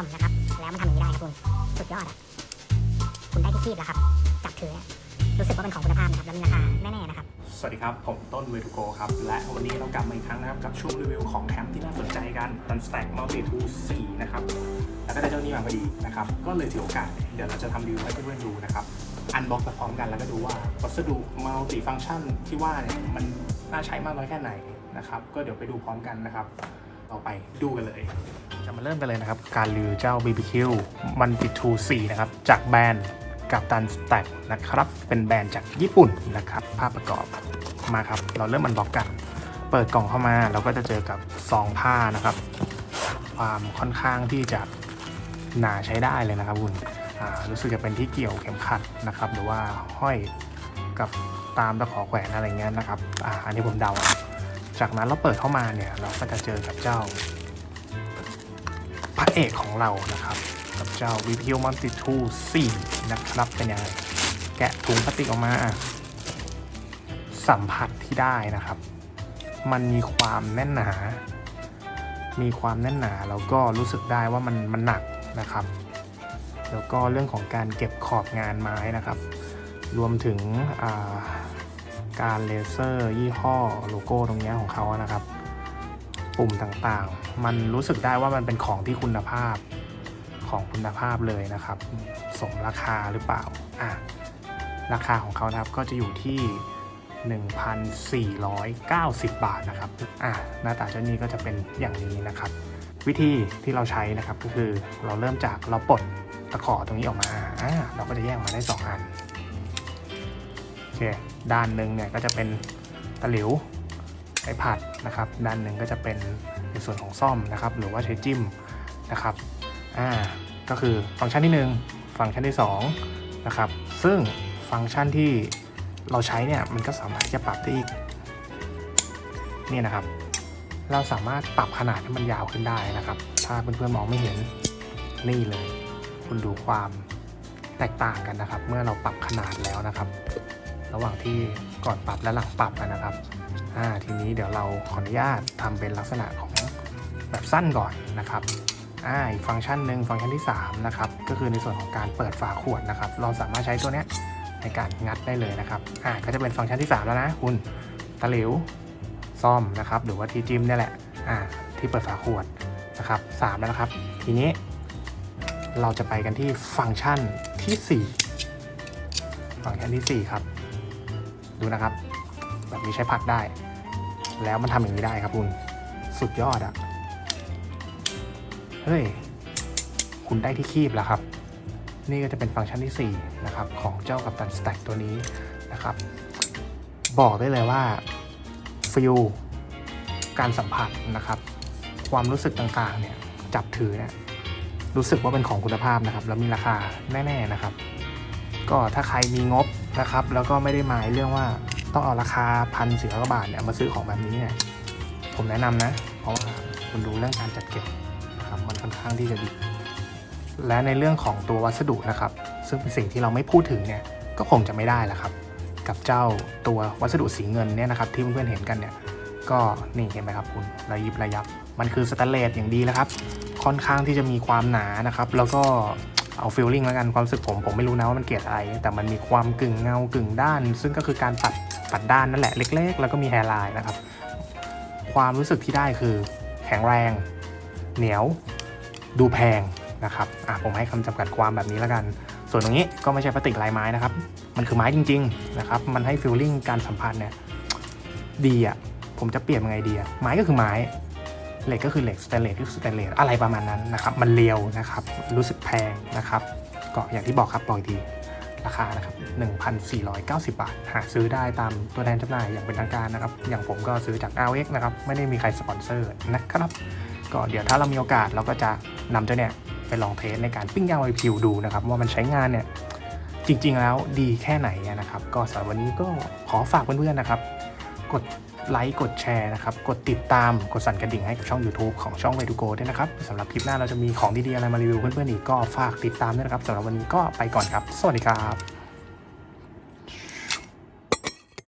อมนะครับ แล้วมันทำอย่างนี้ได้ครับคุณ สุดยอดอะ คุณได้ที่คีบแล้วครับ จับถือเนี่ยรู้สึกว่าเป็นของคุณภาพนะครับ แล้วมีราคาแน่ๆนะครับ สวัสดีครับ ผมต้นเวทูโกครับ และวันนี้เรากลับมาอีกครั้งนะครับ กับช่วงรีวิวของแคมป์ที่น่าสนใจกันตันสแต็กมัลติทู4นะครับ แล้วก็ได้เจ้านี้มาพอดีนะครับ ก็เลยถือโอกาส เดี๋ยวเราจะทำรีวิวให้เพื่อนๆดูนะครับ อันบ็อกไปพร้อมกันแล้วก็ดูว่าวัสดุมัลติฟังก์ชันที่ว่าเนี่ยมันน่าใช้มากน้อยแค่ไหนนะครับ ก็เดี๋ยวไปดูพร้อมกันนะครับ ต่อไปดูกันเลย จะมาเริ่มกันเลยนะครับ การรีวิวเจ้า BBQ มันติดทู4นะครับ จากแบรนด์กับตันสแต็กนะครับ เป็นแบรนด์จากญี่ปุ่นนะครับ ภาพประกอบมาครับ เราเริ่มมันบล็อกกัน เปิดกล่องเข้ามาเราก็จะเจอกับซองผ้านะครับ ความค่อนข้างที่จะหนาใช้ได้เลยนะครับคุณรู้สึกจะเป็นที่เกี่ยวเข็มขัดนะครับ หรือว่าห้อยกับตามตะขอแขวนอะไรเงี้ยนะครับอ่าอันนี้ผมเดา จากนั้นเราเปิดเข้ามาเนี่ยเราก็จะเจอกับเจ้า พระเอกของเรานะครับ กับเจ้า v p u Multi 2 4นะครับเป็นยังไงแกะถุงพลาสติกออกมาสัมผัสที่ได้นะครับ มันมีความแน่นหนา มีความแน่นหนาแล้วก็รู้สึกได้ว่ามันมันหนักนะครับ แล้วก็เรื่องของการเก็บขอบงานไม้นะครับ รวมถึง การเลเซอร์ยี่ห้อโลโก้ตรงนี้ของเขานะครับ ปุ่มต่างๆ มันรู้สึกได้ว่ามันเป็นของที่คุณภาพของคุณภาพเลยนะครับ สมราคาหรือเปล่าอะราคาของเขานะครับก็จะอยู่ที่ 1,490 บาทนะครับอะหน้าตาเจ้านี้ก็จะเป็นอย่างนี้นะครับ วิธีที่เราใช้นะครับก็คือเราเริ่มจากเราปลดตะขอตรงนี้ออกมาอะเราก็จะแยกมาได้ 2 อัน เคด้านหนึ่งเนี่ยก็จะเป็นตะหลิวใช้ผัดนะครับ ด้านหนึ่งก็จะเป็นในส่วนของซ่อมนะครับ หรือว่าใช้จิ้มนะครับอ่าก็คือฟังก์ชันที่ 1 ฟังก์ชันที่2นะครับซึ่งฟังก์ชันที่เราใช้เนี่ยมันก็สามารถจะปรับได้อีกนี่นะครับ เราสามารถปรับขนาดให้มันยาวขึ้นได้นะครับ ถ้าเพื่อนๆมองไม่เห็นนี่เลย คุณดูความแตกต่างกันนะครับ เมื่อเราปรับขนาดแล้วนะครับ ระหว่างที่ก่อนปรับและหลังปรับนะครับทีนี้เดี๋ยวเราขออนุญาตทำเป็นลักษณะของแบบสั้นก่อนนะครับอ่าอีกฟังก์ชันหนึ่งฟังก์ชันที่3นะครับก็คือในส่วนของการเปิดฝาขวดนะครับ เราสามารถใช้ตัวเนี้ยในการงัดได้เลยนะครับอ่าก็จะเป็นฟังก์ชันที่ 3 แล้วนะคุณตะหลิวซ่อมนะครับหรือว่าที่จิ้มเนี่ยแหละอ่าที่เปิดฝาขวดนะครับสามแล้วนะครับ ทีนี้ เราจะไปกันที่ฟังก์ชันทีสี่4 ฟังก์ชันที่ 4 ครับ ดูนะครับ แบบนี้ใช้ผัดได้ แล้วมันทำอย่างนี้ได้ครับคุณ สุดยอดอะเฮ้ย คุณได้ที่คีบแล้วครับ นี่ก็จะเป็นฟังก์ชันที่ 4 นะครับ ของเจ้ากัปตันสแต็กตัวนี้นะครับ บอกได้เลยว่าฟิลการสัมผัสนะครับ ความรู้สึกต่างๆเนี่ยจับถือเนี่ยรู้สึกว่าเป็นของคุณภาพนะครับ แล้วมีราคาแน่ ๆนะครับ ก็ถ้าใครมีงบ นะครับ แล้วก็ไม่ได้หมายเรื่องว่าต้องเอาราคาพันสี่ร้อยบาทเนี่ยมาซื้อของแบบนี้เนี่ยผมแนะนำนะ เพราะว่าคุณดูเรื่องการจัดเก็บนะครับมันค่อนข้างที่จะดี และในเรื่องของตัววัสดุนะครับ ซึ่งเป็นสิ่งที่เราไม่พูดถึงเนี่ยก็คงจะไม่ได้ละครับ กับเจ้าตัววัสดุสีเงินเนี่ยนะครับ ที่เพื่อนๆเห็นกันเนี่ยก็นี่เห็นไหมครับคุณระยิบระยับ มันคือสแตนเลสอย่างดีแล้วครับ ค่อนข้างที่จะมีความหนานะครับ แล้วก็ เอาฟิลลิ่งแล้วกันความรู้สึกผมผมไม่รู้นะว่ามันเกรดอะไร แต่มันมีความกึ่งเงากึ่งด้าน ซึ่งก็คือการปัดปัดด้านนั่นแหละเล็ก ๆ แล้วก็มีแฮร์ไลน์นะครับ ความรู้สึกที่ได้คือแข็งแรง เหนียวดูแพงนะครับอะผมให้คำจำกัดความแบบนี้แล้วกัน ส่วนตรงนี้ก็ไม่ใช่พลาสติกลายไม้นะครับ มันคือไม้จริงๆนะครับมันให้ฟิลลิ่งการสัมผัสเนี่ยดีอะผมจะเปรียบยังไงดีอะไม้ก็คือไม้ เหล็กก็คือเหล็กสแตนเลสก็คือสแตนเลสอะไรประมาณนั้นนะครับ มันเรียวนะครับ รู้สึกแพงนะครับ ก็อย่างที่บอกครับบอกอีกทีราคานะครับ 1,490 บาท หาซื้อได้ตามตัวแทนจำหน่ายอย่างเป็นทางการนะครับ อย่างผมก็ซื้อจาก RX นะครับ ไม่ได้มีใครสปอนเซอร์นะครับ ก็เดี๋ยวถ้าเรามีโอกาสเราก็จะนำเจ้าเนี่ยไปลองเทสในการปิ้งย่างไวพิวดูนะครับ ว่ามันใช้งานเนี่ยจริงๆแล้วดีแค่ไหนนะครับ ก็สำหรับวันนี้ก็ขอฝากเพื่อนๆนะครับ กด ไลค์กดแชร์นะครับ กดติดตามกดสั่นกระดิ่งให้กับช่อง YouTube ของช่องไวดูโกด้วยนะครับสำหรับคลิปหน้าเราจะมีของดีๆอะไรมารีวิวเพื่อนๆอีกก็ฝากติดตามด้วยนะครับสำหรับวันนี้ก็ไปก่อนครับ สวัสดีครับ